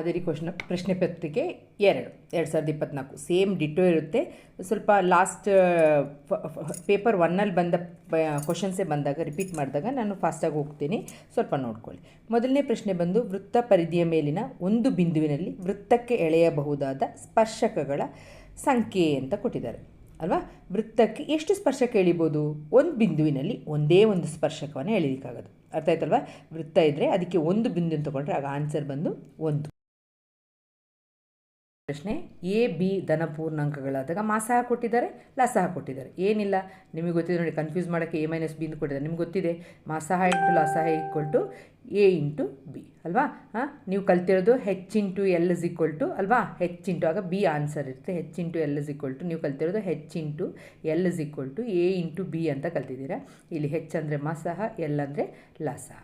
ಮಾದರಿ ಕ್ವಶನ್, ಪ್ರಶ್ನೆ ಪತ್ರಿಕೆ ಎರಡು ಎರಡು ಸಾವಿರದ ಇಪ್ಪತ್ನಾಲ್ಕು. ಸೇಮ್ ಡಿಟೋ ಇರುತ್ತೆ. ಸ್ವಲ್ಪ ಲಾಸ್ಟ್ ಪೇಪರ್ ಒನ್ನಲ್ಲಿ ಬಂದ ಕ್ವಶನ್ಸೇ ಬಂದಾಗ, ರಿಪೀಟ್ ಮಾಡಿದಾಗ ನಾನು ಫಾಸ್ಟಾಗಿ ಹೋಗ್ತೀನಿ. ಸ್ವಲ್ಪ ನೋಡ್ಕೊಳ್ಳಿ. ಮೊದಲನೇ ಪ್ರಶ್ನೆ ಬಂದು, ವೃತ್ತ ಪರಿಧಿಯ ಮೇಲಿನ ಒಂದು ಬಿಂದುವಿನಲ್ಲಿ ವೃತ್ತಕ್ಕೆ ಎಳೆಯಬಹುದಾದ ಸ್ಪರ್ಶಕಗಳ ಸಂಖ್ಯೆ ಅಂತ ಕೊಟ್ಟಿದ್ದಾರೆ. ಅಲ್ವಾ? ವೃತ್ತಕ್ಕೆ ಎಷ್ಟು ಸ್ಪರ್ಶಕ ಎಳಿಬೋದು? ಒಂದು ಬಿಂದುವಿನಲ್ಲಿ ಒಂದೇ ಒಂದು ಸ್ಪರ್ಶಕವನ್ನು ಎಳಿಲಿಕ್ಕಾಗೋದು. ಅರ್ಥ ಆಯ್ತಲ್ವಾ? ವೃತ್ತ ಇದ್ದರೆ ಅದಕ್ಕೆ ಒಂದು ಬಿಂದು ತಗೊಂಡ್ರೆ ಆಗ ಆನ್ಸರ್ ಬಂದು ಒಂದು. ಪ್ರಶ್ನೆ, ಎ, ಬಿ ಧನಪೂರ್ಣಾಂಕಗಳಾದಾಗ ಪೂರ್ಣಾಂಕಗಳಾದಾಗ ಮಾಸಹ ಕೊಟ್ಟಿದ್ದಾರೆ ಲಸಹ ಕೊಟ್ಟಿದ್ದಾರೆ. ಏನಿಲ್ಲ, ನಿಮಗೆ ಗೊತ್ತಿದೆ ನೋಡಿ ಕನ್ಫ್ಯೂಸ್ ಮಾಡೋಕ್ಕೆ ಎ ಮೈನಸ್ ಬಿ ಅಂತ ಕೊಟ್ಟಿದ್ದಾರೆ. ನಿಮ್ಗೆ ಗೊತ್ತಿದೆ ಮಾಸಹ into ಲಸಹ equal to A into B, ಅಲ್ವಾ? ಹಾಂ? ನೀವು ಕಲ್ತಿರೋದು H into L is equal to ಅಲ್ವಾ? ಹೆಚ್ ಇಂಟು, ಆಗ ಬಿ ಆನ್ಸರ್ ಇರುತ್ತೆ. H into L is equal to ನೀವು ಕಲ್ತಿರೋದು H into L is equal to A into B ಅಂತ ಕಲ್ತಿದ್ದೀರಾ? ಇಲ್ಲಿ ಹೆಚ್ ಅಂದರೆ ಮಾಸಹ ಎಲ್ ಅಂದರೆ ಲಸಹ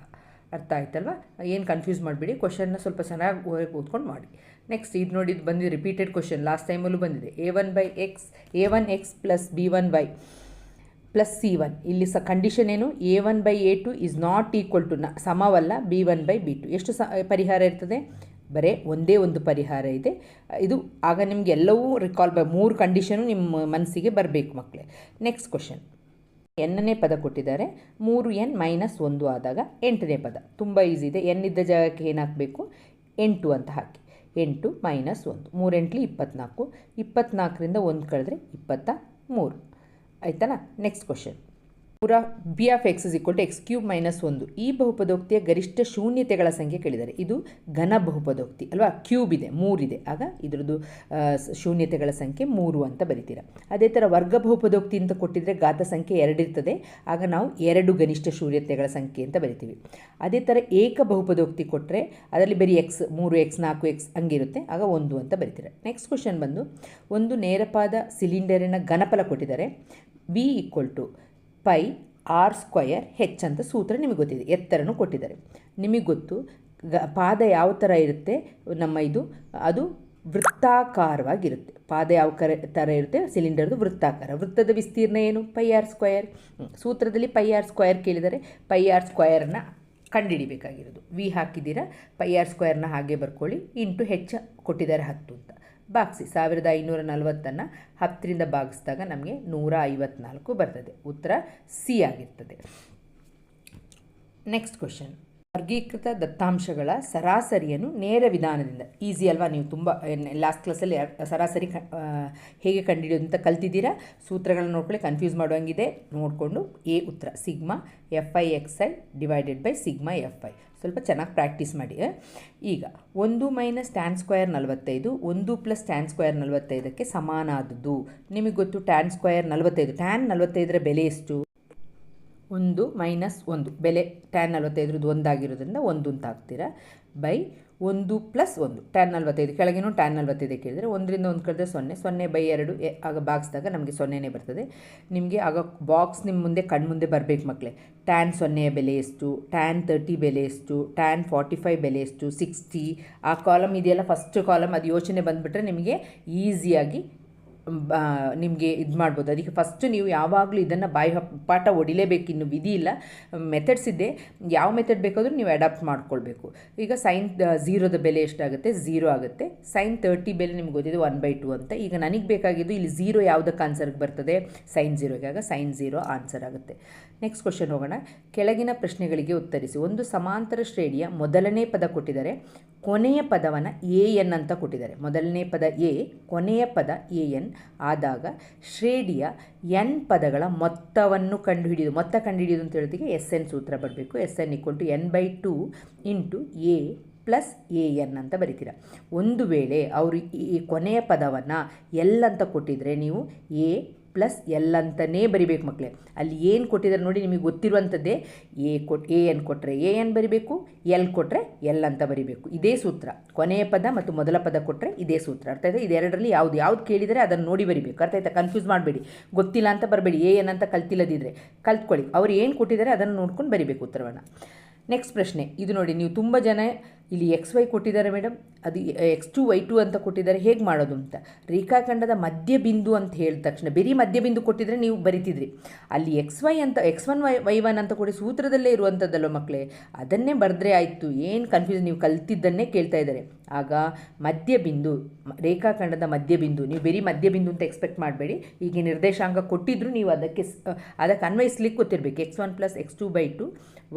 ಅರ್ಥ ಆಯ್ತಲ್ವಾ? ಏನು ಕನ್ಫ್ಯೂಸ್ ಮಾಡಿಬಿಡಿ ಕ್ವಶನ್ನ ಸ್ವಲ್ಪ ಚೆನ್ನಾಗಿ ಓದ್ಕೊಂಡು ಮಾಡಿ. ನೆಕ್ಸ್ಟ್ ಇದು ನೋಡಿ ಇದು ಬಂದಿದೆ ರಿಪೀಟೆಡ್ ಕ್ವಶನ್ ಲಾಸ್ಟ್ ಟೈಮಲ್ಲೂ ಬಂದಿದೆ. A one by x A one x plus B one by plus C one ಇಲ್ಲಿ ಸ ಕಂಡೀಷನ್ ಏನು? A one by A two is not equal to ನ ಸಮವಲ್ಲ B one by B two ಎಷ್ಟು ಸ, ಪರಿಹಾರ ಇರ್ತದೆ? ಬರೇ ಒಂದೇ ಒಂದು ಪರಿಹಾರ ಇದೆ. ಇದು ಆಗ ನಿಮಗೆ ಎಲ್ಲವೂ ರಿಕಾಲ್ ಬೈ, ಮೂರು ಕಂಡೀಷನು ನಿಮ್ಮ ಮನಸ್ಸಿಗೆ ಬರಬೇಕು ಮಕ್ಕಳೇ ನೆಕ್ಸ್ಟ್ ಕ್ವಶನ್ ಎನ್ನನೇ ಪದ ಕೊಟ್ಟಿದ್ದಾರೆ. ಮೂರು ಎನ್ ಮೈನಸ್ ಒಂದು ಆದಾಗ ಎಂಟನೇ ಪದ. ತುಂಬ ಈಸಿ ಇದೆ. ಎನ್ ಇದ್ದ ಜಾಗಕ್ಕೆ ಏನು ಹಾಕಬೇಕು? ಎಂಟು ಅಂತ ಹಾಕಿ. ಎಂಟು ಮೈನಸ್ ಒಂದು. ಮೂರೆಂಟ್ಲಿ ಇಪ್ಪತ್ನಾಲ್ಕು. ಇಪ್ಪತ್ನಾಲ್ಕರಿಂದ ಒಂದು ಕಳೆದ್ರೆ ಇಪ್ಪತ್ತ ಮೂರು. ಆಯ್ತಲ್ಲ? ನೆಕ್ಸ್ಟ್ ಕ್ವಶನ್ ಪೂರ B of x is two x cube minus ಒಂದು. ಈ ಬಹುಪದೋಕ್ತಿಯ ಗರಿಷ್ಠ ಶೂನ್ಯತೆಗಳ ಸಂಖ್ಯೆ ಕೇಳಿದ್ದಾರೆ ಇದು ಘನ ಬಹುಪದೋಕ್ತಿ, ಅಲ್ವಾ? ಕ್ಯೂಬ್ ಇದೆ ಮೂರಿದೆ ಆಗ ಇದರದ್ದು ಶೂನ್ಯತೆಗಳ ಸಂಖ್ಯೆ ಮೂರು ಅಂತ ಬರಿತೀರ. ಅದೇ ಥರ ವರ್ಗ ಬಹುಪದೋಕ್ತಿ ಅಂತ ಕೊಟ್ಟಿದ್ರೆ ಗಾತ ಸಂಖ್ಯೆ ಎರಡಿರ್ತದೆ ಆಗ ನಾವು ಎರಡು ಗನಿಷ್ಠ ಶೂನ್ಯತೆಗಳ ಸಂಖ್ಯೆ ಅಂತ ಬರಿತೀವಿ. ಅದೇ ಥರ ಏಕ ಬಹುಪದೋಕ್ತಿ ಕೊಟ್ಟರೆ ಅದರಲ್ಲಿ ಬರೀ ಎಕ್ಸ್ ಮೂರು ಎಕ್ಸ್ ನಾಲ್ಕು ಎಕ್ಸ್ ಹಂಗಿರುತ್ತೆ. ಆಗ ಒಂದು ಅಂತ ಬರಿತೀರ. ನೆಕ್ಸ್ಟ್ ಕ್ವಶನ್ ಬಂದು, ಒಂದು ನೇರಪಾದ ಸಿಲಿಂಡರಿನ ಘನಫಲ ಕೊಟ್ಟಿದ್ದಾರೆ. B equal to pi r square h ಅಂತ ಸೂತ್ರ ನಿಮಗೆ ಗೊತ್ತಿದೆ. ಎತ್ತರನು ಕೊಟ್ಟಿದ್ದಾರೆ. ನಿಮಗೆ ಗೊತ್ತು, ಗ, ಪಾದ ಯಾವ ಥರ ಇರುತ್ತೆ? ನಮ್ಮ ಇದು, ಅದು ವೃತ್ತಾಕಾರವಾಗಿರುತ್ತೆ. ಪಾದ ಯಾವ ಕರ ಥರ ಇರುತ್ತೆ? ಸಿಲಿಂಡರ್ದು ವೃತ್ತಾಕಾರ. ವೃತ್ತದ ವಿಸ್ತೀರ್ಣ ಏನು? ಪೈ ಆರ್ ಸ್ಕ್ವಯರ್ ಸೂತ್ರದಲ್ಲಿ ಪೈ ಆರ್ ಸ್ಕ್ವಯರ್ ಕೇಳಿದರೆ ಪೈ ಆರ್ ಸ್ಕ್ವಯರ್ನ ಕಂಡುಹಿಡಿಬೇಕಾಗಿರೋದು. ವಿ ಹಾಕಿದ್ದೀರಾ? ಪೈ ಆರ್ ಸ್ಕ್ವಯರ್ನ ಹಾಗೆ ಬರ್ಕೊಳ್ಳಿ. ಇಂಟು ಹೆಚ್ಚು ಕೊಟ್ಟಿದ್ದಾರೆ ಹತ್ತು ಅಂತ. ಬಾಗಿಸಿ ಸಾವಿರದ ಐನೂರ ನಲವತ್ತನ್ನು ಹತ್ತರಿಂದ ಭಾಗಿಸಿದಾಗ ನಮಗೆ ನೂರ ಐವತ್ನಾಲ್ಕು ಬರ್ತದೆ. ಉತ್ತರ ಸಿ ಆಗಿರ್ತದೆ. ನೆಕ್ಸ್ಟ್ ಕ್ವಶನ್ ವರ್ಗೀಕೃತ ದತ್ತಾಂಶಗಳ ಸರಾಸರಿಯನ್ನು ನೇರ ವಿಧಾನದಿಂದ. ಈಸಿ ಅಲ್ವಾ? ನೀವು ತುಂಬ ಲಾಸ್ಟ್ ಕ್ಲಾಸಲ್ಲಿ ಸರಾಸರಿ ಹೇಗೆ ಕಂಡುಹಿಡಿಯೋದು ಅಂತ ಕಲ್ತಿದ್ದೀರಾ? ಸೂತ್ರಗಳನ್ನ ನೋಡ್ಕೊಳ್ಳಿ ಕನ್ಫ್ಯೂಸ್ ಮಾಡೋಂಗಿದೆ ನೋಡಿಕೊಂಡು ಎ ಉತ್ತರ sigma F I X I divided by sigma F I ಸ್ವಲ್ಪ ಚೆನ್ನಾಗಿ ಪ್ರಾಕ್ಟೀಸ್ ಮಾಡಿ ಈಗ, ಒಂದು ಮೈನಸ್ ಟ್ಯಾನ್ ಸ್ಕ್ವಯರ್ ನಲವತ್ತೈದು, ಒಂದು ಪ್ಲಸ್ ಟ್ಯಾನ್ ಸ್ಕ್ವಯರ್ ನಲವತ್ತೈದಕ್ಕೆ ಸಮಾನಾದದ್ದು. ನಿಮಗೆ ಗೊತ್ತು ಟ್ಯಾನ್ ಸ್ಕ್ವಯರ್ ನಲವತ್ತೈದು ಟ್ಯಾನ್ ನಲವತ್ತೈದರ ಬೆಲೆ ಎಷ್ಟು? ಒಂದು ಮೈನಸ್ ಒಂದು. ಬೆಲೆ ಟ್ಯಾನ್ ನಲ್ವತ್ತೈದ್ರದ್ದು ಒಂದಾಗಿರೋದ್ರಿಂದ ಒಂದು ಅಂತ ಹಾಕ್ತೀರಾ? ಬೈ ಒಂದು ಪ್ಲಸ್ ಒಂದು. ಟ್ಯಾನ್ ನಲ್ವತ್ತೈದು. ಕೆಳಗಿನೂ ಟ್ಯಾನ್ ನಲ್ವತ್ತೈದು ಕೇಳಿದರೆ ಒಂದರಿಂದ ಒಂದು ಕಳೆದ್ರೆ ಸೊನ್ನೆ. ಸೊನ್ನೆ ಬೈ ಎರಡು ಆಗ ಬಾಕ್ಸ್ದಾಗ ನಮಗೆ ಸೊನ್ನೆನೇ ಬರ್ತದೆ. ನಿಮಗೆ ಆಗ ಬಾಕ್ಸ್ ನಿಮ್ಮ ಮುಂದೆ ಕಣ್ಮುಂದೆ ಬರಬೇಕು ಮಕ್ಕಳೇ ಟ್ಯಾನ್ ಸೊನ್ನೆಯ ಬೆಲೆ ಎಷ್ಟು? ಟ್ಯಾನ್ ತರ್ಟಿ ಬೆಲೆ ಎಷ್ಟು? ಟ್ಯಾನ್ ಫಾರ್ಟಿ ಫೈವ್ ಬೆಲೆ ಎಷ್ಟು? ಸಿಕ್ಸ್ಟಿ ಆ ಕಾಲಮ್ ಇದೆಯಲ್ಲ ಫಸ್ಟ್ ಕಾಲಮ್ ಅದು ಯೋಚನೆ ಬಂದುಬಿಟ್ರೆ ನಿಮಗೆ ಈಸಿಯಾಗಿ ನಿಮಗೆ ಇದು ಮಾಡ್ಬೋದು. ಅದಕ್ಕೆ ಫಸ್ಟು ನೀವು ಯಾವಾಗಲೂ ಇದನ್ನು ಬಾಯಿ ಪಾಠ ಹೊಡಿಲೇಬೇಕು ಇನ್ನು ವಿಧಿ ಇಲ್ಲ. ಮೆಥಡ್ಸ್ ಇದೆ. ಯಾವ ಮೆಥಡ್ ಬೇಕಾದರೂ ನೀವು ಅಡಾಪ್ಟ್ ಮಾಡ್ಕೊಳ್ಬೇಕು. ಈಗ ಸೈನ್ ಝೀರೋದ ಬೆಲೆ ಎಷ್ಟಾಗುತ್ತೆ? ಝೀರೋ ಆಗುತ್ತೆ. ಸೈನ್ ತರ್ಟಿ ಬೆಲೆ ನಿಮ್ಗೆ ಗೊತ್ತಿದೆ ಒನ್ ಬೈ ಟು ಅಂತ. ಈಗ ನನಗೆ ಬೇಕಾಗಿದ್ದು ಇಲ್ಲಿ ಝೀರೋ ಯಾವುದಕ್ಕೆ ಆನ್ಸರ್ಗೆ ಬರ್ತದೆ? ಸೈನ್ ಝೀರೋಗೆ ಆಗ ಸೈನ್ ಝೀರೋ ಆನ್ಸರ್ ಆಗುತ್ತೆ. ನೆಕ್ಸ್ಟ್ ಕ್ವಶನ್ ಹೋಗೋಣ. ಕೆಳಗಿನ ಪ್ರಶ್ನೆಗಳಿಗೆ ಉತ್ತರಿಸಿ. ಒಂದು ಸಮಾಂತರ ಶ್ರೇಣಿಯ ಮೊದಲನೇ ಪದ ಕೊಟ್ಟಿದ್ದಾರೆ. ಕೊನೆಯ ಪದವನ್ನು ಎ ಎನ್ ಅಂತ ಕೊಟ್ಟಿದ್ದಾರೆ. ಮೊದಲನೇ ಪದ ಎ ಕೊನೆಯ ಪದ ಎ ಎನ್ ಆದಾಗ ಶ್ರೇಣಿಯ ಎನ್ ಪದಗಳ ಮೊತ್ತವನ್ನು ಕಂಡುಹಿಡಿಯೋದು ಮೊತ್ತ ಕಂಡುಹಿಡಿಯೋದು ಅಂತ ಹೇಳೋದಕ್ಕೆ ಎಸ್ ಎನ್ ಸೂತ್ರ ಬರಬೇಕು. S N equal to N by two into A plus A N ಅಂತ ಬರಿತೀರ. ಒಂದು ವೇಳೆ ಅವರು ಈ ಕೊನೆಯ ಪದವನ್ನು ಎಲ್ ಅಂತ ಕೊಟ್ಟಿದ್ರೆ ನೀವು ಎ ಪ್ಲಸ್ ಎಲ್ ಅಂತಲೇ ಬರಿಬೇಕು ಮಕ್ಕಳೇ ಅಲ್ಲಿ ಏನು ಕೊಟ್ಟಿದ್ದಾರೆ ನೋಡಿ ನಿಮಗೆ ಗೊತ್ತಿರುವಂಥದ್ದೇ ಎ ಕೊಟ್, ಎ ಎನ್ ಕೊಟ್ಟರೆ ಎ ಎನ್ ಬರಿಬೇಕು, ಎಲ್ ಕೊಟ್ಟರೆ ಎಲ್ ಅಂತ ಬರಿಬೇಕು. ಇದೇ ಸೂತ್ರ. ಕೊನೆಯ ಪದ ಮತ್ತು ಮೊದಲ ಪದ ಕೊಟ್ಟರೆ ಇದೇ ಸೂತ್ರ. ಅರ್ಥ ಆಯ್ತಾ? ಇದೆರಡರಲ್ಲಿ ಯಾವುದು, ಯಾವ್ದು ಕೇಳಿದರೆ ಅದನ್ನು ನೋಡಿ ಬರಿಬೇಕು. ಅರ್ಥ ಆಯ್ತಾ? ಕನ್ಫ್ಯೂಸ್ ಮಾಡಬೇಡಿ. ಗೊತ್ತಿಲ್ಲ ಅಂತ ಬರಬೇಡಿ. ಎ ಎನ್ ಅಂತ ಕಲ್ತಿಲ್ಲದಿದ್ದರೆ ಕಲ್ತ್ಕೊಳ್ಳಿ. ಅವ್ರು ಏನು ಕೊಟ್ಟಿದ್ದಾರೆ ಅದನ್ನು ನೋಡ್ಕೊಂಡು ಬರಿಬೇಕು ಉತ್ತರವನ್ನು ನೆಕ್ಸ್ಟ್ ಪ್ರಶ್ನೆ. ಇದು ನೋಡಿ, ನೀವು ತುಂಬ ಜನ ಇಲ್ಲಿ ಎಕ್ಸ್ ವೈ ಕೊಟ್ಟಿದ್ದಾರೆ ಮೇಡಮ್ ಅದು ಎಕ್ಸ್ ಟು ವೈ ಟು ಅಂತ ಕೊಟ್ಟಿದ್ದಾರೆ. ಹೇಗೆ ಮಾಡೋದು ಅಂತ? ರೇಖಾಖಂಡದ ಮಧ್ಯಬಿಂದು ಅಂತ ಹೇಳಿದ ತಕ್ಷಣ, ಬರೀ ಮಧ್ಯಬಿಂದು ಕೊಟ್ಟಿದ್ರೆ ನೀವು ಬರಿತಿದ್ರಿ. ಅಲ್ಲಿ ಎಕ್ಸ್ ವೈ ಅಂತ X one Y Y one ಅಂತ ಕೊಡಿ ಸೂತ್ರದಲ್ಲೇ ಇರುವಂಥದ್ದಲ್ಲ ಮಕ್ಕಳೇ ಅದನ್ನೇ ಬರೆದ್ರೆ ಆಯಿತು. ಏನು ಕನ್ಫ್ಯೂಸ್ ನೀವು ಕಲ್ತಿದ್ದನ್ನೇ ಕೇಳ್ತಾ ಇದ್ದಾರೆ. ಆಗ ಮಧ್ಯಬಿಂದು ರೇಖಾಖಂಡದ ಮಧ್ಯಬಿಂದು, ನೀವು ಬರೀ ಮಧ್ಯಬಿಂದು ಅಂತ ಎಕ್ಸ್ಪೆಕ್ಟ್ ಮಾಡಬೇಡಿ. ಈಗ ನಿರ್ದೇಶಾಂಕ ಕೊಟ್ಟಿದ್ರು ನೀವು ಅದಕ್ಕೆ ಅದಕ್ಕೆ ಅನ್ವಯಿಸ್ಲಿಕ್ಕೆ ಗೊತ್ತಿರಬೇಕು. X one plus X two by two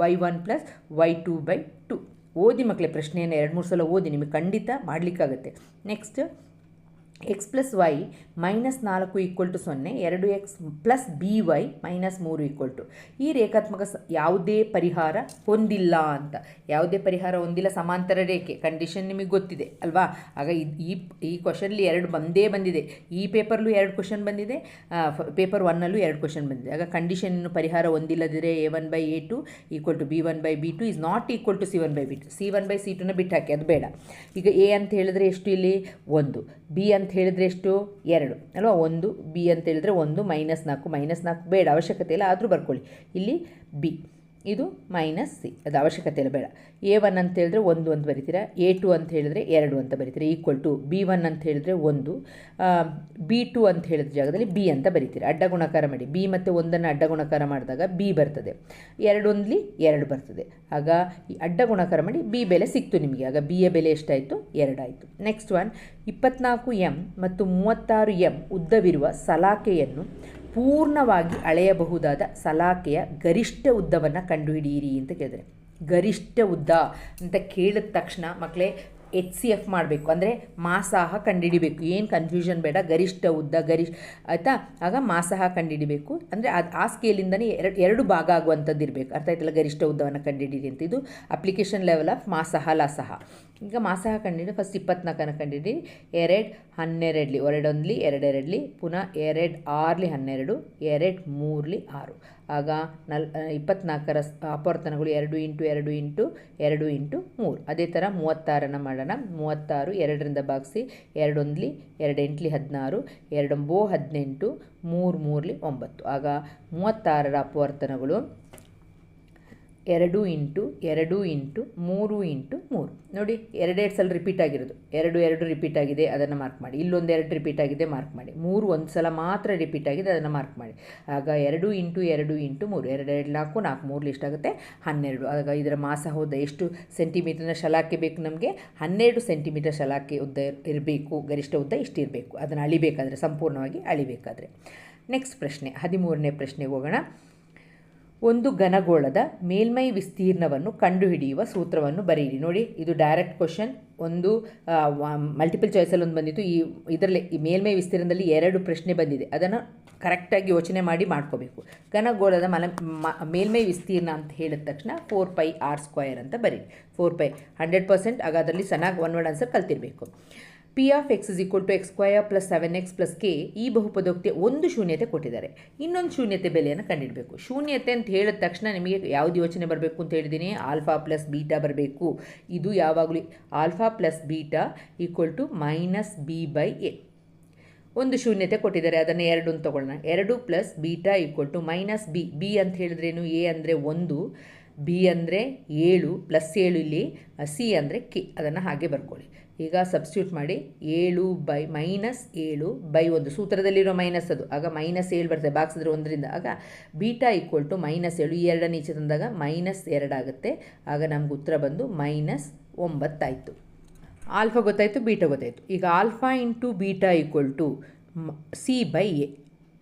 Y one plus Y two by two ಓದಿ ಮಕ್ಕಳೇ ಪ್ರಶ್ನೆಯನ್ನು ಎರಡು ಮೂರು ಸಲ ಓದಿ ನಿಮಗೆ ಖಂಡಿತ ಮಾಡಲಿಕ್ಕಾಗತ್ತೆ. Next X plus Y minus ನಾಲ್ಕು ಈಕ್ವಲ್ ಟು ಸೊನ್ನೆ, ಎರಡು X plus B Y minus ಮೂರು ಈಕ್ವಲ್ ಟು ಈ ರೇಖಾತ್ಮಕ ಸ ಯಾವುದೇ ಪರಿಹಾರ ಹೊಂದಿಲ್ಲ ಅಂತ. ಯಾವುದೇ ಪರಿಹಾರ ಹೊಂದಿಲ್ಲ, ಸಮಾಂತರ ರೇಖೆ. ಕಂಡೀಷನ್ ನಿಮಗೆ ಗೊತ್ತಿದೆ, ಅಲ್ವಾ? ಆಗ ಈ ಈ ಕ್ವಶನ್ಲಿ ಎರಡು ಬಂದೇ ಬಂದಿದೆ. ಈ ಪೇಪರ್ಲ್ಲೂ ಎರಡು ಕ್ವಶನ್ ಬಂದಿದೆ ಪೇಪರ್ ಒನ್ನಲ್ಲೂ ಎರಡು ಕ್ವಶನ್ ಬಂದಿದೆ. ಆಗ ಕಂಡೀಷನ್ ಪರಿಹಾರ ಹೊಂದಿಲ್ಲದಿದ್ದರೆ A one by A two equal to B one by B two is not equal to C one by B two C one by C ಟುನ ಬಿಟ್ಟು ಹಾಕಿ ಅದು ಬೇಡ. ಈಗ ಎ ಅಂತ ಹೇಳಿದ್ರೆ ಎಷ್ಟು ಇಲ್ಲಿ? ಒಂದು. ಬಿ ಅಂತ ಹೇಳಿದ್ರೆ ಎಷ್ಟು? ಎರಡು. ಅಲ್ವಾ? ಒಂದು ಬಿ ಅಂತ ಹೇಳಿದ್ರೆ ಒಂದು, ಮೈನಸ್ ನಾಲ್ಕು ಮೈನಸ್ ನಾಲ್ಕು ಬೇಡ, ಅವಶ್ಯಕತೆ ಇಲ್ಲ, ಆದರೂ ಬರ್ಕೊಳ್ಳಿ. ಇಲ್ಲಿ ಬಿ ಇದು ಮೈನಸ್ ಸಿ ಅದು ಅವಶ್ಯಕತೆ ಇಲ್ಲ ಬೇಡ. ಎ ಒನ್ ಅಂತ ಹೇಳಿದ್ರೆ ಒಂದು ಅಂತ ಬರೀತೀರಾ? ಎ ಟು ಅಂತ ಹೇಳಿದ್ರೆ ಎರಡು ಅಂತ ಬರಿತೀರಾ? ಈಕ್ವಲ್ ಟು ಬಿ ಒನ್ ಅಂತ ಹೇಳಿದ್ರೆ ಒಂದು. ಬಿ ಟು ಅಂತ ಹೇಳಿದ ಜಾಗದಲ್ಲಿ ಬಿ ಅಂತ ಬರೀತೀರಿ? ಅಡ್ಡ ಗುಣಕಾರ ಮಾಡಿ. ಬಿ ಮತ್ತು ಒಂದನ್ನು ಅಡ್ಡ ಗುಣಕಾರ ಮಾಡಿದಾಗ ಬಿ ಬರ್ತದೆ. ಎರಡೊಂದ್ಲಿ ಎರಡು ಬರ್ತದೆ. ಆಗ ಈ ಅಡ್ಡ ಗುಣಕಾರ ಮಾಡಿ ಬಿ ಬೆಲೆ ಸಿಕ್ತು ನಿಮಗೆ. ಆಗ ಬಿಯ ಬೆಲೆ ಎಷ್ಟಾಯಿತು? ಎರಡಾಯಿತು ನೆಕ್ಸ್ಟ್ ಒನ್ ಇಪ್ಪತ್ನಾಲ್ಕು ಎಂ ಮತ್ತು ಮೂವತ್ತಾರು ಎಂ ಉದ್ದವಿರುವ ಸಲಾಕೆಯನ್ನು ಪೂರ್ಣವಾಗಿ ಅಳೆಯಬಹುದಾದ ಸಲಾಕೆಯ ಗರಿಷ್ಠ ಉದ್ದವನ್ನು ಕಂಡುಹಿಡಿಯಿರಿ ಅಂತ ಕೇಳಿದ್ರೆ. ಗರಿಷ್ಠ ಉದ್ದ ಅಂತ ಕೇಳಿದ ತಕ್ಷಣ ಮಕ್ಕಳೇ ಎಚ್ ಸಿ ಎಫ್ ಮಾಡಬೇಕು. ಅಂದರೆ ಮಾಸಾಹ ಕಂಡುಹಿಡಿಬೇಕು. ಏನು ಕನ್ಫ್ಯೂಷನ್ ಬೇಡ. ಗರಿಷ್ಠ ಉದ್ದ, ಗರಿಷ್ಠ, ಆಯಿತಾ? ಆಗ ಮಾಸಾಹ ಕಂಡುಹಿಡಿಬೇಕು. ಅಂದರೆ ಅದು ಆ ಸ್ಕೇಲಿಂದನೇ ಎರಡು ಎರಡು ಭಾಗ ಆಗುವಂಥದ್ದು ಇರಬೇಕು ಅರ್ಥ ಆಯ್ತಲ್ಲ? ಗರಿಷ್ಠ ಉದ್ದವನ್ನು ಕಂಡುಹಿಡಿಯಿರಿ ಅಂತ. ಇದು ಅಪ್ಲಿಕೇಶನ್ ಲೆವೆಲ್ ಆಫ್ ಮಾಸಹ, ಲಾಸಹ. ಈಗ ಮಾಸಹ ಕಂಡುಹಿಡಿ ಫಸ್ಟ್ ಇಪ್ಪತ್ನಾಲ್ಕನ್ನು ಕಂಡಿದ್ದೀನಿ. ಎರಡು ಹನ್ನೆರಡಲಿ ಎರಡೊಂದ್ಲಿ ಎರಡೆರಡ್ಲಿ ಪುನಃ ಎರಡು ಆರ್ಲಿ ಹನ್ನೆರಡು, ಎರಡು ಮೂರಲಿ ಆರು. ಆಗ ನಲ್ ಇಪ್ಪತ್ನಾಲ್ಕರ ಅಪವರ್ತನಗಳು ಎರಡು ಇಂಟು ಎರಡು ಇಂಟು ಎರಡು ಇಂಟು ಮೂರು. ಅದೇ ಥರ ಮೂವತ್ತಾರನ್ನು ಮಾಡೋಣ. ಮೂವತ್ತಾರು ಎರಡರಿಂದ ಭಾಗಿಸಿ ಎರಡೊಂದ್ಲಿ ಎರಡೆಂಟ್ಲಿ ಹದಿನಾರು, ಎರಡೊಂಬೋ ಹದಿನೆಂಟು, ಮೂರು ಮೂರಲಿ ಒಂಬತ್ತು. ಆಗ ಮೂವತ್ತಾರರ ಅಪವರ್ತನಗಳು ಎರಡು ಇಂಟು ಎರಡು ಇಂಟು ಮೂರು ಇಂಟು ಮೂರು. ನೋಡಿ, ಎರಡೆರಡು ಸಲ ರಿಪೀಟ್ ಆಗಿರೋದು. ಎರಡು ಎರಡು ರಿಪೀಟ್ ಆಗಿದೆ, ಅದನ್ನು ಮಾರ್ಕ್ ಮಾಡಿ. ಇಲ್ಲೊಂದು ಎರಡು ರಿಪೀಟ್ ಆಗಿದೆ ಮಾರ್ಕ್ ಮಾಡಿ. ಮೂರು ಒಂದು ಸಲ ಮಾತ್ರ ರಿಪೀಟ್ ಆಗಿದೆ, ಅದನ್ನು ಮಾರ್ಕ್ ಮಾಡಿ. ಆಗ ಎರಡು ಇಂಟು ಎರಡು ಇಂಟು ಮೂರು. ಎರಡು ಎರಡು ನಾಲ್ಕು ನಾಲ್ಕು, ಮೂರು ಎಷ್ಟಾಗುತ್ತೆ ಹನ್ನೆರಡು. ಆಗ ಇದರ ಮಾಸ ಹೋದ ಎಷ್ಟು ಸೆಂಟಿಮೀಟರ್ನ ಶಲಾಕೆ ಬೇಕು ನಮಗೆ? ಹನ್ನೆರಡು ಸೆಂಟಿಮೀಟರ್ ಶಲಾಕೆ ಉದ್ದ ಇರಬೇಕು, ಗರಿಷ್ಠ ಉದ್ದ ಇಷ್ಟಿರಬೇಕು. ಅದನ್ನು ಅಳಿಬೇಕಾದ್ರೆ, ಸಂಪೂರ್ಣವಾಗಿ ಅಳಿಬೇಕಾದ್ರೆ. ನೆಕ್ಸ್ಟ್ ಪ್ರಶ್ನೆ, ಹದಿಮೂರನೇ ಪ್ರಶ್ನೆಗೆ ಹೋಗೋಣ. ಒಂದು ಘನಗೋಳದ ಮೇಲ್ಮೈ ವಿಸ್ತೀರ್ಣವನ್ನು ಕಂಡುಹಿಡಿಯುವ ಸೂತ್ರವನ್ನು ಬರೆಯಿರಿ ನೋಡಿ, ಇದು ಡೈರೆಕ್ಟ್ ಕ್ವಶನ್ ಒಂದು ಮಲ್ಟಿಪಲ್ ಚಾಯ್ಸಲ್ಲಿ ಒಂದು ಬಂದಿತ್ತು. ಈ, ಇದರಲ್ಲಿ, ಈ ಮೇಲ್ಮೈ ವಿಸ್ತೀರ್ಣದಲ್ಲಿ ಎರಡು ಪ್ರಶ್ನೆ ಬಂದಿದೆ. ಅದನ್ನು ಕರೆಕ್ಟಾಗಿ ಯೋಚನೆ ಮಾಡಿ ಮಾಡ್ಕೋಬೇಕು. ಘನಗೋಳದ ಮಲ ಮೇಲ್ಮೈ ವಿಸ್ತೀರ್ಣ ಅಂತ ಹೇಳಿದ ತಕ್ಷಣ ಫೋರ್ ಪೈ ಆರ್ ಸ್ಕ್ವಯರ್ ಅಂತ ಬರೀರಿ. ಫೋರ್ ಪೈ ಹಂಡ್ರೆಡ್ ಪರ್ಸೆಂಟ್ ಆಗ ಅದರಲ್ಲಿ ಚೆನ್ನಾಗಿ one word answer ಕಲ್ತಿರಬೇಕು. P of X is equal to X square plus seven X plus K ಈ ಬಹುಪದೋಕ್ತಿಯ ಒಂದು ಶೂನ್ಯತೆ ಕೊಟ್ಟಿದ್ದಾರೆ. ಇನ್ನೊಂದು ಶೂನ್ಯತೆ ಬೆಲೆಯನ್ನು ಕಂಡಿಡಬೇಕು. ಶೂನ್ಯತೆ ಅಂತ ಹೇಳಿದ ತಕ್ಷಣ ನಿಮಗೆ ಯಾವುದು ಯೋಚನೆ ಬರಬೇಕು ಅಂತ ಹೇಳಿದ್ದೀನಿ. ಆಲ್ಫಾ ಪ್ಲಸ್ ಬೀಟಾ ಬರಬೇಕು. ಇದು ಯಾವಾಗಲೂ alpha plus beta equal to minus B by A ಒಂದು ಶೂನ್ಯತೆ ಕೊಟ್ಟಿದ್ದಾರೆ. ಅದನ್ನು ಎರಡು ಅಂತ ತಗೊಳ್ಳೋಣ. ಎರಡು plus beta equal to minus B B ಅಂತ ಹೇಳಿದ್ರೇನು ಎ ಅಂದರೆ ಒಂದು. ಬಿ ಅಂದರೆ ಏಳು ಪ್ಲಸ್ ಏಳು ಇಲ್ಲಿ ಸಿ ಅಂದರೆ ಕೆ. ಅದನ್ನು ಹಾಗೆ ಬರ್ಕೊಳ್ಳಿ. ಈಗ ಸಬ್ಸ್ಟ್ಯೂಟ್ ಮಾಡಿ ಏಳು ಬೈ ಮೈನಸ್ ಏಳು ಬೈ ಒಂದು. ಸೂತ್ರದಲ್ಲಿರೋ ಮೈನಸ್ ಅದು. ಆಗ ಮೈನಸ್ ಏಳು ಬರ್ತದೆ. ಬಾಕ್ಸಿದ್ರೆ ಒಂದರಿಂದ. ಆಗ ಬೀಟಾ ಈಕ್ವಲ್ ಟು ಮೈನಸ್ ಏಳು. ಈ ಎರಡನ್ನ ಈಚೆ ತಂದಾಗ ಮೈನಸ್ ಎರಡಾಗುತ್ತೆ ಆಗ ನಮ್ಗೆ ಉತ್ತರ ಬಂದು ಮೈನಸ್ ಒಂಬತ್ತಾಯಿತು. ಆಲ್ಫಾ ಗೊತ್ತಾಯಿತು, ಬೀಟಾ ಗೊತ್ತಾಯಿತು. ಈಗ alpha into beta equal to C by A.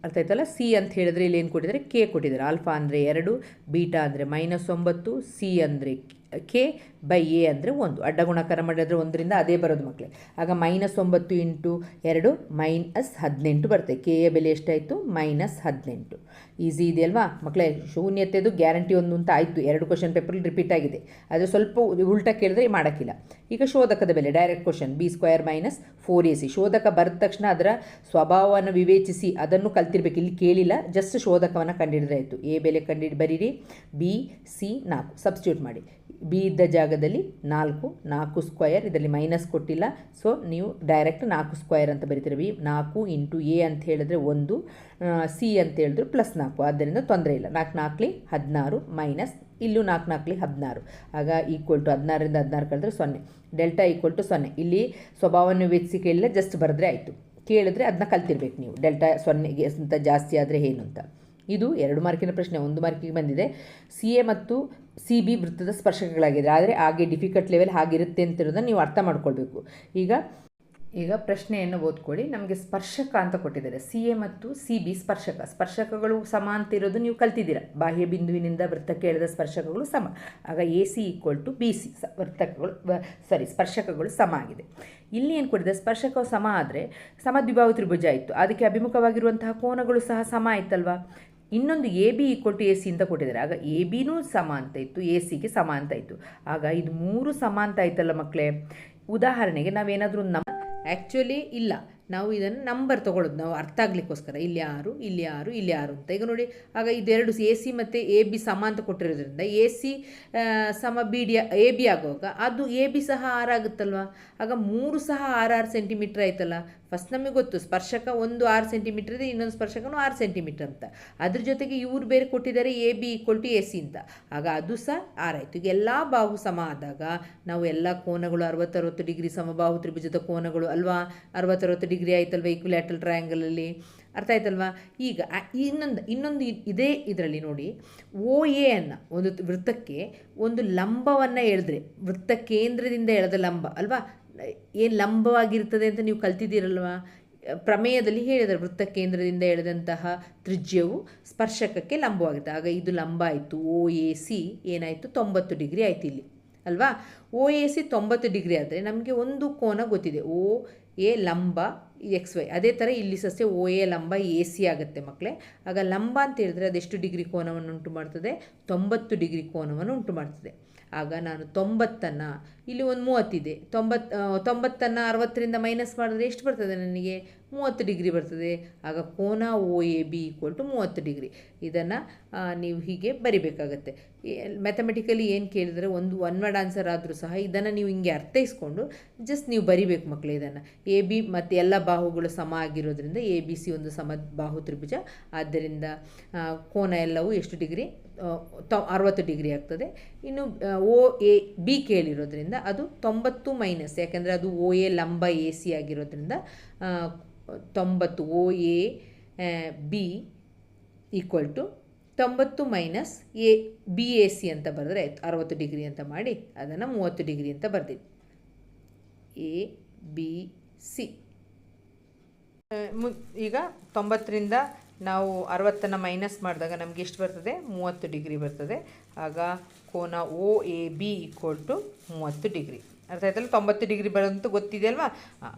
ಅರ್ಥ ಆಯ್ತಲ್ಲ ಸಿ ಅಂತ ಹೇಳಿದ್ರೆ ಇಲ್ಲಿ ಏನು ಕೊಟ್ಟಿದ್ದಾರೆ? ಕೆ ಕೊಟ್ಟಿದ್ದಾರೆ. ಆಲ್ಫಾ ಅಂದರೆ ಎರಡು ಬೀಟಾ ಅಂದರೆ ಮೈನಸ್ ಒಂಬತ್ತು ಸಿ ಅಂದರೆ ಕೆ ಬೈ ಎ ಅಂದರೆ ಒಂದು. ಅಡ್ಡ ಗುಣಾಕಾರ ಮಾಡಿದ್ರೆ ಒಂದರಿಂದ ಅದೇ ಬರೋದು ಮಕ್ಕಳೇ ಆಗ ಮೈನಸ್ ಒಂಬತ್ತು ಇಂಟು ಎರಡು ಮೈನಸ್ ಹದಿನೆಂಟು ಬರುತ್ತೆ. ಕೆ ಎ ಬೆಲೆ ಎಷ್ಟಾಯಿತು? ಮೈನಸ್ ಹದಿನೆಂಟು. ಈಸಿ ಇದೆಯಲ್ವಾ? ಮಕ್ಕಳೇ ಶೂನ್ಯತೆದು ಗ್ಯಾರಂಟಿ ಒಂದು ಅಂತ ಆಯಿತು. ಎರಡು ಕ್ವಶನ್ ಪೇಪರ್ಲಿ ರಿಪೀಟ್ ಆಗಿದೆ. ಆದರೆ ಸ್ವಲ್ಪ ಉಲ್ಟಾ ಕೇಳಿದ್ರೆ ಮಾಡೋಕ್ಕಿಲ್ಲ. ಈಗ ಶೋಧಕದ ಬೆಲೆ direct question B square minus four A C ಶೋಧಕ ಬರೆದ ತಕ್ಷಣ ಅದರ ಸ್ವಭಾವವನ್ನು ವಿವೇಚಿಸಿ ಅದನ್ನು ಕಲ್ತಿರ್ಬೇಕು. ಇಲ್ಲಿ ಕೇಳಿಲ್ಲ ಜಸ್ಟ್ ಶೋಧಕವನ್ನು ಕಂಡುಹಿಡಿದ್ರೆ ಆಯಿತು ಎ ಬೆಲೆ ಕಂಡು, ಬರೀರಿ. ಬಿ ಸಿ ನಾಲ್ಕು. ಸಬ್ಸ್ಟ್ಯೂಟ್ ಮಾಡಿ. ಬಿ ಇದ್ದ ಜಾಗದಲ್ಲಿ ನಾಲ್ಕು ನಾಲ್ಕು ಸ್ಕ್ವಯರ್ ಇದರಲ್ಲಿ ಮೈನಸ್ ಕೊಟ್ಟಿಲ್ಲ. ಸೊ ನೀವು ಡೈರೆಕ್ಟ್ ನಾಲ್ಕು ಸ್ಕ್ವಯರ್ ಅಂತ ಬರೀತೀರಿ. ಬಿ ನಾಲ್ಕು ಇಂಟು ಎ ಅಂತ ಹೇಳಿದ್ರೆ ಒಂದು ಸಿ ಅಂತ ಹೇಳಿದ್ರು ಪ್ಲಸ್ ನಾಲ್ಕು. ಆದ್ದರಿಂದ ತೊಂದರೆ ಇಲ್ಲ. ನಾಲ್ಕು ನಾಲ್ಕಲಿ ಹದಿನಾರು ಮೈನಸ್ ಇಲ್ಲೂ ನಾಲ್ಕು ನಾಲ್ಕಲಿ ಹದಿನಾರು. ಆಗ ಈಕ್ವಲ್ ಟು ಹದಿನಾರರಿಂದ ಹದಿನಾರು ಕಳೆದ್ರೆ ಸೊನ್ನೆ. ಡೆಲ್ಟಾ ಈಕ್ವಲ್ ಟು ಸೊನ್ನೆ. ಇಲ್ಲಿ ಸ್ವಭಾವವನ್ನು ವೆಚ್ಚಿಸಿ ಕೇಳಿಲ್ಲ ಜಸ್ಟ್ ಬರೆದ್ರೆ ಆಯಿತು. ಕೇಳಿದ್ರೆ ಅದನ್ನ ಕಲ್ತಿರ್ಬೇಕು ನೀವು. ಡೆಲ್ಟಾ ಸೊನ್ನೆಗೆ ಅಂತ ಜಾಸ್ತಿ ಆದರೆ ಏನು ಅಂತ. ಇದು ಎರಡು ಮಾರ್ಕಿನ ಪ್ರಶ್ನೆ. ಒಂದು ಮಾರ್ಕಿಗೆ ಬಂದಿದೆ. ಸಿ ಎ ಮತ್ತು ಸಿ ಬಿ ವೃತ್ತದ ಸ್ಪರ್ಶಕಗಳಾಗಿದೆ ಆದರೆ ಹಾಗೆ ಡಿಫಿಕಲ್ಟ್ ಲೆವೆಲ್ ಹಾಗಿರುತ್ತೆ ಅಂತಿರೋದನ್ನ ನೀವು ಅರ್ಥ ಮಾಡ್ಕೊಳ್ಬೇಕು. ಈಗ ಈಗ ಪ್ರಶ್ನೆಯನ್ನು ಓದ್ಕೊಳ್ಳಿ. ನಮಗೆ ಸ್ಪರ್ಶಕ ಅಂತ ಕೊಟ್ಟಿದ್ದಾರೆ. ಸಿ ಎ ಮತ್ತು ಸಿ ಬಿ ಸ್ಪರ್ಶಕ. ಸ್ಪರ್ಶಕಗಳು ಸಮ ಅಂತ ಇರೋದು ನೀವು ಕಲ್ತಿದ್ದೀರ. ಬಾಹ್ಯ ಬಿಂದುವಿನಿಂದ ವೃತ್ತಕ್ಕೆ ಎಳೆದ ಸ್ಪರ್ಶಕಗಳು ಸಮ. ಆಗ A C equal to B C, ವೃತ್ತಕಗಳು sorry ಸ್ಪರ್ಶಕಗಳು ಸಮ ಆಗಿದೆ. ಇಲ್ಲಿ ಏನು ಕೊಟ್ಟಿದೆ? ಸ್ಪರ್ಶಕವು ಸಮ ಆದರೆ ಸಮದ್ವಿಭಾವ ತ್ರಿಭುಜ ಇತ್ತು. ಅದಕ್ಕೆ ಅಭಿಮುಖವಾಗಿರುವಂತಹ ಕೋನಗಳು ಸಹ ಸಮ ಆಯ್ತಲ್ವಾ? ಇನ್ನೊಂದು A B equal to A C ಅಂತ ಕೊಟ್ಟಿದ್ದಾರೆ. ಆಗ ಎ ಬಿನೂ ಸಮ ಅಂತ ಇತ್ತು ಎ ಸಿಗೆ ಸಮ ಅಂತ ಇತ್ತು. ಆಗ ಇದು ಮೂರು ಸಮ ಅಂತ ಆಯ್ತಲ್ಲ ಮಕ್ಕಳೇ ಉದಾಹರಣೆಗೆ ನಾವೇನಾದರೂ ನಮ್ಮ ಆ್ಯಕ್ಚುಲಿ ಇಲ್ಲ. ನಾವು ಇದನ್ನು ನಂಬರ್ ತೊಗೊಳ್ಳೋದು. ನಾವು ಅರ್ಥ ಆಗ್ಲಿಕ್ಕೋಸ್ಕರ ಇಲ್ಲಿ ಯಾರು ಇಲ್ಲಿ ಯಾರು ಇಲ್ಲಿ ಯಾರು ಅಂತ. ಈಗ ನೋಡಿ, ಆಗ ಇದೆರಡು ಎ ಸಿ ಮತ್ತು ಎ ಬಿ ಸಮ ಅಂತ ಕೊಟ್ಟಿರೋದ್ರಿಂದ ಎ ಸಿ ಸಮ ಬಿ ಡಿ ಎ ಬಿ ಆಗುವಾಗ ಅದು ಎ ಬಿ ಸಹ ಆರ್ ಆಗುತ್ತಲ್ವ? ಆಗ ಮೂರು ಸಹ ಆರು ಆರು ಸೆಂಟಿಮೀಟ್ರ್ ಆಯ್ತಲ್ಲ. ಫಸ್ಟ್ ನಮಗೆ ಗೊತ್ತು, ಸ್ಪರ್ಶಕ ಒಂದು ಆರು ಸೆಂಟಿಮೀಟರ್ ಇದೆ, ಇನ್ನೊಂದು ಸ್ಪರ್ಶಕನೂ ಆರು ಸೆಂಟಿಮೀಟರ್ ಅಂತ. ಅದ್ರ ಜೊತೆಗೆ ಇವ್ರು ಬೇರೆ ಕೊಟ್ಟಿದ್ದಾರೆ A B equal to A C ಅಂತ. ಆಗ ಅದು ಸಹ ಆರಾಯಿತು ಈಗ ಎಲ್ಲ ಬಾಹು ಸಮ ಆದಾಗ ನಾವು ಎಲ್ಲ ಕೋನಗಳು ಅರವತ್ತರವತ್ತು ಡಿಗ್ರಿ ಸಮಬಾಹು ತ್ರಿಭುಜದ ಕೋನಗಳು ಅಲ್ವಾ? ಅರವತ್ತರವತ್ತು ಡಿಗ್ರಿ ಆಯ್ತಲ್ವ ಈಕ್ವಿಲ್ಯಾಟ್ರಲ್ ಟ್ರಯಾಂಗಲಲ್ಲಿ ಅರ್ಥ ಆಯ್ತಲ್ವಾ? ಈಗ ಇನ್ನೊಂದು ಇನ್ನೊಂದು ಇದೇ ಇದರಲ್ಲಿ ನೋಡಿ ಓ ಎ ಅನ್ನು ಒಂದು ವೃತ್ತಕ್ಕೆ ಒಂದು ಲಂಬವನ್ನು ಎಳೆದ್ರೆ, ವೃತ್ತ ಕೇಂದ್ರದಿಂದ ಎಳೆದ ಲಂಬ ಅಲ್ವಾ? ಏನು ಲಂಬವಾಗಿರ್ತದೆ ಅಂತ ನೀವು ಕಲ್ತಿದ್ದೀರಲ್ವಾ? ಪ್ರಮೇಯದಲ್ಲಿ ಹೇಳಿದರೆ ವೃತ್ತ ಕೇಂದ್ರದಿಂದ ಎಳೆದಂತಹ ತ್ರಿಜ್ಯವು ಸ್ಪರ್ಶಕಕ್ಕೆ ಲಂಬವಾಗುತ್ತೆ. ಆಗ ಇದು ಲಂಬ ಆಯಿತು. ಓ ಎ ಸಿ ಏನಾಯಿತು? ತೊಂಬತ್ತು ಡಿಗ್ರಿ ಆಯಿತು ಇಲ್ಲಿ. ಅಲ್ವಾ? ಓ ಎ ಸಿ ತೊಂಬತ್ತು ಡಿಗ್ರಿ ಆದರೆ ನಮಗೆ ಒಂದು ಕೋನ ಗೊತ್ತಿದೆ. ಓ ಎ ಲಂಬ ಎಕ್ಸ್ ವೈ ಅದೇ ಥರ ಇಲ್ಲಿ ಸಸ್ಯ ಓ ಎ ಲಂಬ ಎ ಸಿ ಆಗುತ್ತೆ ಮಕ್ಕಳೇ ಆಗ ಲಂಬ ಅಂತ ಹೇಳಿದ್ರೆ ಅದೆಷ್ಟು ಡಿಗ್ರಿ ಕೋನವನ್ನು ಉಂಟು ಮಾಡ್ತದೆ? ತೊಂಬತ್ತು ಡಿಗ್ರಿ ಕೋನವನ್ನು ಉಂಟು ಮಾಡ್ತದೆ. ಆಗ ನಾನು ತೊಂಬತ್ತನ್ನು, ಇಲ್ಲಿ ಒಂದು ಮೂವತ್ತಿದೆ ತೊಂಬತ್ತು ತೊಂಬತ್ತನ್ನು ಅರವತ್ತರಿಂದ ಮೈನಸ್ ಮಾಡಿದ್ರೆ ಎಷ್ಟು ಬರ್ತದೆ ನನಗೆ? ಮೂವತ್ತು ಡಿಗ್ರಿ ಬರ್ತದೆ. ಆಗ ಕೋನ O A B equal to ಮೂವತ್ತು ಡಿಗ್ರಿ. ಇದನ್ನು ನೀವು ಹೀಗೆ ಬರಿಬೇಕಾಗತ್ತೆ. ಮ್ಯಾಥಮೆಟಿಕಲಿ ಏನು ಕೇಳಿದರೆ ಒಂದು ಒನ್ ವರ್ಡ್ ಆನ್ಸರ್ ಆದರೂ ಸಹ ಇದನ್ನು ನೀವು ಹಿಂಗೆ ಅರ್ಥೈಸ್ಕೊಂಡು ಜಸ್ಟ್ ನೀವು ಬರಿಬೇಕು ಮಕ್ಕಳು ಇದನ್ನು. ಎ ಬಿ ಮತ್ತು ಎಲ್ಲ ಬಾಹುಗಳು ಸಮ ಆಗಿರೋದ್ರಿಂದ ಎ ಬಿ ಸಿ ಒಂದು ಸಮ ಬಾಹು ತ್ರಿಭುಜ. ಆದ್ದರಿಂದ ಕೋನ ಎಲ್ಲವೂ ಎಷ್ಟು ಡಿಗ್ರಿ? ತೊ, ಅರವತ್ತು ಡಿಗ್ರಿ ಆಗ್ತದೆ. ಇನ್ನು ಓ ಎ ಬಿ ಕೇಳಿರೋದ್ರಿಂದ ಅದು ತೊಂಬತ್ತು ಮೈನಸ್ ಯಾಕೆಂದರೆ ಅದು ಓ ಎ ಲಂಬ ಎ ಸಿ ಆಗಿರೋದ್ರಿಂದ ತೊಂಬತ್ತು O A B equal to ತೊಂಬತ್ತು minus A, B A C ಅಂತ ಬರೆದ್ರೆ ಅರವತ್ತು ಡಿಗ್ರಿ ಅಂತ ಮಾಡಿ ಅದನ್ನು ಮೂವತ್ತು ಡಿಗ್ರಿ ಅಂತ ಬರ್ದಿದ್ದು ಎ, ಬಿ, ಸಿ. ಮು, ಈಗ ತೊಂಬತ್ತರಿಂದ ನಾವು ಅರವತ್ತನ್ನು ಮೈನಸ್ ಮಾಡಿದಾಗ ನಮಗೆ ಎಷ್ಟು ಬರ್ತದೆ? ಮೂವತ್ತು ಡಿಗ್ರಿ ಬರ್ತದೆ. ಆಗ ಕೋನ O A B equal to ಮೂವತ್ತು ಡಿಗ್ರಿ. ಅರ್ಥ ಆಯ್ತಲ್ಲ? ತೊಂಬತ್ತು ಡಿಗ್ರಿ ಗೊತ್ತಿದೆ ಅಲ್ವಾ?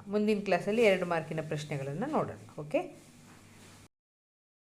ಮುಂದಿನ ಕ್ಲಾಸಲ್ಲಿ ಎರಡು ಮಾರ್ಕಿನ ಪ್ರಶ್ನೆಗಳನ್ನು ನೋಡೋಣ ಓಕೆ